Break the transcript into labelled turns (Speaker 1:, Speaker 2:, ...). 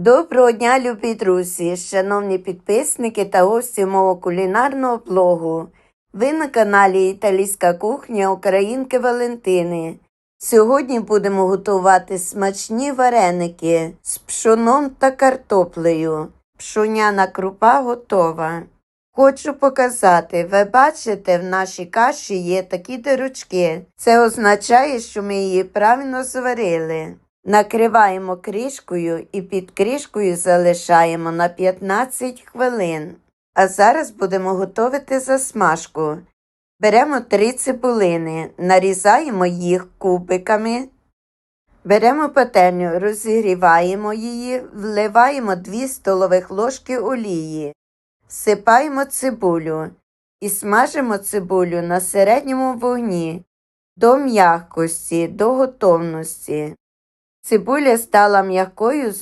Speaker 1: Доброго дня, любі друзі, шановні підписники та гості мого кулінарного блогу. Ви на каналі Італійська кухня Українки Валентини. Сьогодні будемо готувати смачні вареники з пшоном та картоплею. Пшоняна крупа готова. Хочу показати, ви бачите, в нашій каші є такі дирочки. Це означає, що ми її правильно зварили. Накриваємо кришкою і під кришкою залишаємо на 15 хвилин. А зараз будемо готувати засмажку. Беремо три цибулини, нарізаємо їх кубиками. Беремо пательню, розігріваємо її, вливаємо 2 столових ложки олії. Всипаємо цибулю і смажимо цибулю на середньому вогні до м'якості, до готовності. Цибуля стала м'якою